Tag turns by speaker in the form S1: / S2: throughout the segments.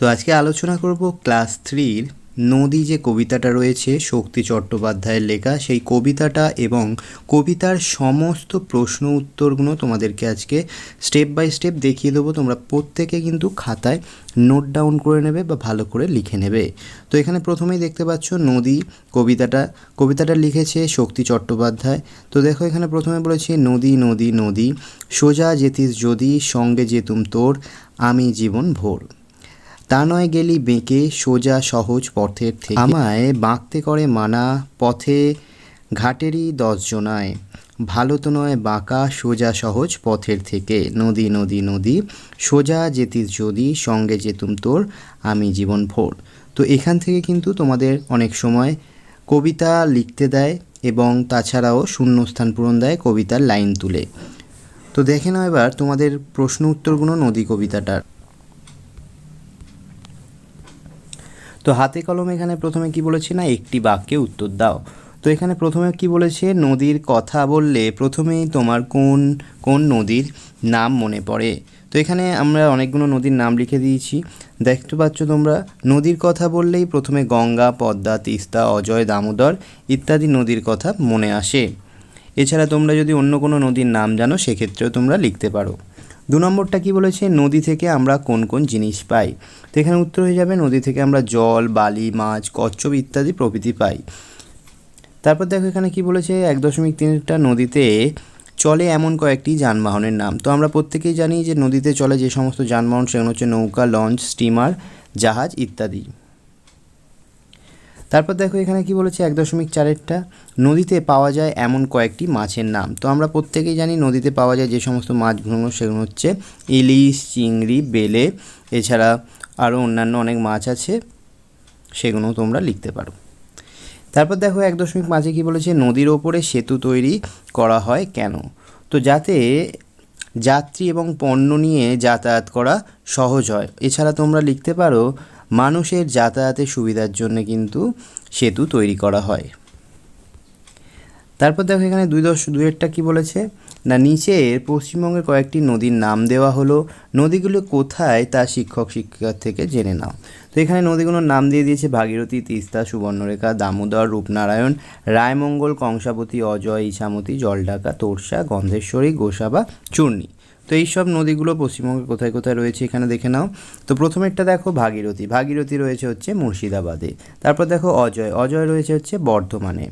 S1: তো আজকে আলোচনা করব ক্লাস থ্রির নদী যে কবিতাটা রয়েছে, শক্তি চট্টোপাধ্যায়ের লেখা, সেই কবিতাটা এবং কবিতার সমস্ত প্রশ্ন উত্তরগুলো তোমাদেরকে আজকে স্টেপ বাই স্টেপ দেখিয়ে দেবো। তোমরা প্রত্যেকে কিন্তু খাতায় নোট ডাউন করে নেবে বা ভালো করে লিখে নেবে। তো এখানে প্রথমেই দেখতে পাচ্ছ নদী কবিতাটা কবিতাটা লিখেছে শক্তি চট্টোপাধ্যায়। তো দেখো এখানে প্রথমে বলেছে, নদী নদী নদী, সোজা যেতিস যদি, সঙ্গে যেতুম তোর, আমি জীবন ভোর। তা নয় গেলি বেঁকে সোজা সহজ পথের থেকে। আমায় বাঁকতে করে মানা পথে ঘাটেরই দশজনায়। ভালো তো নয় বাঁকা সোজা সহজ পথের থেকে। নদী নদী নদী, সোজা যেতিস যদি, সঙ্গে যেতুম তোর, আমি জীবন ভোর। তো এখান থেকে কিন্তু তোমাদের অনেক সময় কবিতা লিখতে দেয় এবং তাছাড়াও শূন্যস্থান পূরণ দেয় কবিতার লাইন তুলে। তো দেখে নাও এবার তোমাদের প্রশ্ন উত্তরগুলো নদী কবিতাটার। তো হাতে কলমে এখানে প্রথমে কি বলেছে না? একটি বাক্যে উত্তর দাও। তো এখানে প্রথমে কি বলেছে? নদীর কথা বললে প্রথমেই তোমার কোন কোন নদীর নাম মনে পড়ে? তো এখানে আমরা অনেকগুলো নদীর নাম লিখে দিয়েছি। দেখতে পাচ্ছ তোমরা, নদীর কথা বললেই প্রথমে গঙ্গা, পদ্মা, তিস্তা, অজয়, দামোদর ইত্যাদি নদীর কথা মনে আসে। এছাড়া তোমরা যদি অন্য কোনো নদীর নাম জানো, সেক্ষেত্রেও তোমরা লিখতে পারো। দু নম্বরটা কি বলেছে? নদী থেকে আমরা কোন কোন জিনিস পাই? তো এখানে উত্তর হয়ে যাবে, নদী থেকে আমরা জল, বালি, মাছ, কচ্ছপ ইত্যাদি প্রভৃতি পাই। তারপর দেখো এখানে কি বলেছে? এক দশমিক তিনটা নদীতে চলে এমন কয়েকটি যানবাহনের নাম। তো আমরা প্রত্যেকেই জানি যে নদীতে চলে যে সমস্ত যানবাহন, সেগুলো হচ্ছে নৌকা, লঞ্চ, স্টিমার, জাহাজ ইত্যাদি। তারপর দেখো এখানে কি বলেছে, এক দশমিক চারেরটা। নদীতে পাওয়া যায় এমন কয়েকটি মাছের নাম। তো আমরা প্রত্যেকেই জানি নদীতে পাওয়া যায় যে সমস্ত মাছগুলো, সেগুলো হচ্ছে ইলিশ, চিংড়ি, বেলে, এছাড়া আরও অন্যান্য অনেক মাছ আছে, সেগুলো তোমরা লিখতে পারো। তারপর দেখো এক দশমিক পাঁচে কী বলেছে, নদীর ওপরে সেতু তৈরি করা হয় কেন? তো যাতে যাত্রী এবং পণ্য নিয়ে যাতায়াত করা সহজ হয়। এছাড়া তোমরা লিখতে পারো মানুষের যাতায়াতের সুবিধার জন্য কিন্তু সেতু তৈরি করা হয়। তারপর দেখো এখানে দুই দশ দুয়েরটা কী বলেছে? না নিচের পশ্চিমবঙ্গের কয়েকটি নদীর নাম দেওয়া হলো। নদীগুলো কোথায় তা শিক্ষক শিক্ষিকার থেকে জেনে নাও। তো এখানে নদীগুলোর নাম দিয়ে দিয়েছে ভাগীরথী, তিস্তা, সুবর্ণরেখা, দামোদর, রূপনারায়ণ, রায়মঙ্গল, কংসাবতী, অজয়, ইছামতি, জলঢাকা, তোরসা, গন্ধেশ্বরী, গোসাবা, চূর্ণী। তো এই সব নদীগুলো পশ্চিমবঙ্গে কোথায় কোথায় রয়েছে এখানে দেখে নাও। তো প্রথমেরটা দেখো ভাগীরথী। ভাগীরথী রয়েছে হচ্ছে মুর্শিদাবাদে। তারপর দেখো অজয়। অজয় রয়েছে হচ্ছে বর্ধমানে।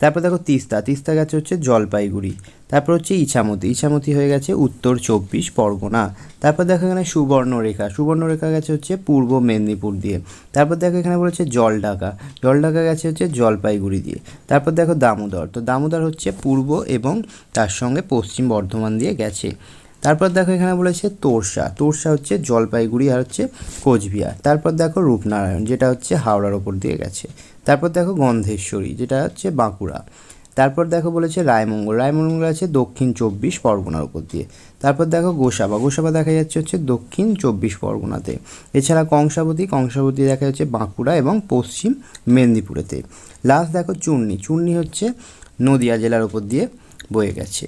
S1: তারপর দেখো তিস্তা। তিস্তা গেছে হচ্ছে জলপাইগুড়ি। তারপর হচ্ছে ইছামতি। ইছামতি হয়ে গেছে উত্তর চব্বিশ পরগনা। তারপর দেখো এখানে সুবর্ণরেখা। সুবর্ণরেখা গেছে হচ্ছে পূর্ব মেদিনীপুর দিয়ে। তারপর দেখো এখানে বলেছে জলঢাকা। জলঢাকা গেছে হচ্ছে জলপাইগুড়ি দিয়ে। তারপর দেখো দামোদর। তো দামোদর হচ্ছে পূর্ব এবং তার সঙ্গে পশ্চিম বর্ধমান দিয়ে গেছে। তারপর দেখো এখানে বলেছে তোরসা। তোরসা হচ্ছে জলপাইগুড়ি আর হচ্ছে কোচবিহার। তারপর দেখো রূপনারায়ণ, যেটা হচ্ছে হাওড়ার ওপর দিয়ে গেছে। তারপর দেখো গন্ধেশ্বরী, যেটা হচ্ছে বাঁকুড়া। তারপর দেখো বলেছে রায়মঙ্গল। রায়মঙ্গল আছে দক্ষিণ চব্বিশ পরগনার উপর দিয়ে। তারপর দেখো গোসাবা। গোসাবা দেখা যাচ্ছে হচ্ছে দক্ষিণ চব্বিশ পরগনাতে। এছাড়া কংসাবতী কংসাবতী দেখা যাচ্ছে বাঁকুড়া এবং পশ্চিম মেদিনীপুরেতে। লাস্ট দেখো চূর্ণি। চূর্ণি হচ্ছে নদিয়া জেলার উপর দিয়ে বয়ে গেছে।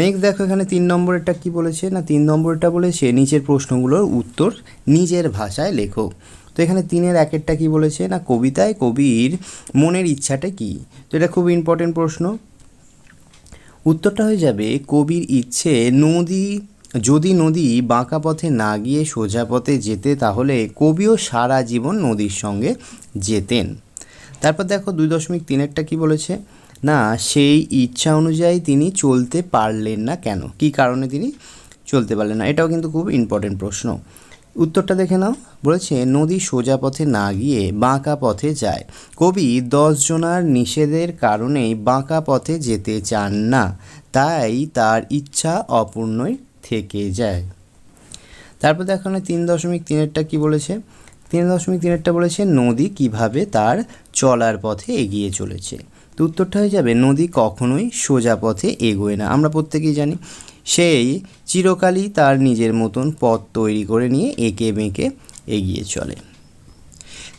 S1: নেক্সট দেখো এখানে তিন নম্বরেরটা কি বলেছে? না, তিন নম্বরটা বলেছে, নিচের প্রশ্নগুলোর উত্তর নিজের ভাষায় লেখো। তো এখানে তিনের একেরটা কি বলেছে? না, কবিতায় কবির মনের ইচ্ছাটা কি? তো এটা খুব ইম্পর্টেন্ট প্রশ্ন। উত্তরটা হয়ে যাবে, কবির ইচ্ছে নদী, যদি নদী বাঁকা পথে না গিয়ে সোজা পথে যেতে, তাহলে কবিও সারা জীবন নদীর সঙ্গে যেতেন। তারপর দেখো দুই দশমিক তিনেরটা কি বলেছে? না, সেই ইচ্ছা অনুযায়ী তিনি চলতে পারলেন না কেন? কি কারণে তিনি চলতে পারলেন না? এটাও কিন্তু খুব ইম্পর্টেন্ট প্রশ্ন। উত্তরটা দেখে নাও। বলেছে, নদী সোজা পথে না গিয়ে বাঁকা পথে যায়। কবি দশজনার নিষেধের কারণেই বাঁকা পথে যেতে চান না। তাই তার ইচ্ছা অপূর্ণই থেকে যায়। তারপর দেখো না, তিন দশমিক তিনেরটা কী বলেছে? তিন দশমিক তিনেরটা বলেছে, নদী কীভাবে তার চলার পথে এগিয়ে চলেছে? তো উত্তরটা হয়ে যাবে, নদী কখনোই সোজা পথে এগোয় না। আমরা প্রত্যেকেই জানি, সেই চিরকালই তার নিজের মতন পথ তৈরি করে নিয়ে এঁকে বেঁকে এগিয়ে চলে।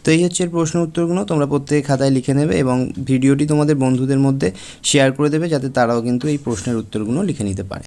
S1: তো এই হচ্ছে প্রশ্ন উত্তরগুলো, তোমরা প্রত্যেকে খাতায় লিখে নেবে এবং ভিডিওটি তোমাদের বন্ধুদের মধ্যে শেয়ার করে দেবে, যাতে তারাও কিন্তু এই প্রশ্নের উত্তরগুলো লিখে নিতে পারে।